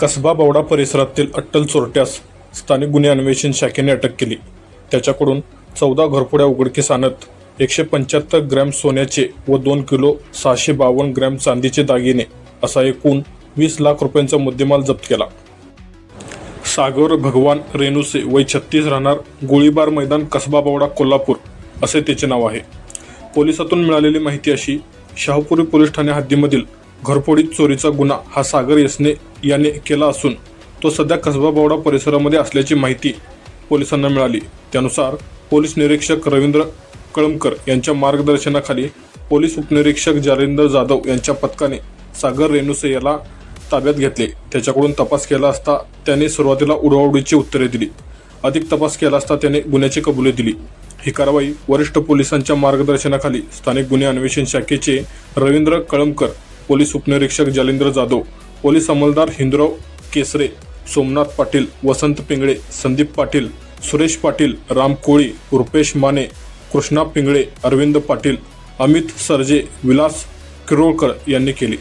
कसबा बावडा परिसरातील अट्टल चोरट्यास स्थानिक गुन्हे अन्वेषण शाखेने अटक केली. त्याच्याकडून चौदा घरफोड्या उघडकीस आणत एकशे पंच्याहत्तर ग्रॅम सोन्याचे व दोन किलो सहाशे बावन्न ग्रॅम चांदीचे दागिने असा एकूण वीस लाख रुपयांचा मुद्देमाल जप्त केला. सागर भगवान रेणुसे वय छत्तीस राहणार गोळीबार मैदान कसबा बावडा कोल्हापूर असे त्याचे नाव आहे. पोलिसातून मिळालेली माहिती अशी शाहपुरी पोलीस ठाणे हद्दीमधील घरफोडीत चोरीचा गुन्हा हा सागर यसने याने केला असून तो सध्या कसबाबावडा परिसरामध्ये असल्याची माहिती पोलिसांना मिळाली. त्यानुसार पोलीस निरीक्षक रवींद्र कळमकर यांच्या मार्गदर्शनाखाली पोलीस उपनिरीक्षक जालिंदर जाधव यांच्या पथकाने सागर रेणुसे याला ताब्यात घेतले. त्याच्याकडून तपास केला असता त्याने सुरुवातीला उडवाउडीची उत्तरे दिली. अधिक तपास केला असता त्याने गुन्ह्याची कबुली दिली. ही कारवाई वरिष्ठ पोलिसांच्या मार्गदर्शनाखाली स्थानिक गुन्हे अन्वेषण शाखेचे रवींद्र कळमकर पोलीस उपनिरीक्षक जालिंद्र जाधव पोलीस अंमलदार हिंदराव केसरे सोमनाथ पाटील वसंत पिंगळे संदीप पाटील सुरेश पाटील राम कोळी रुपेश माने कृष्णा पिंगळे अरविंद पाटील अमित सरजे विलास किरोळकर यांनी केली.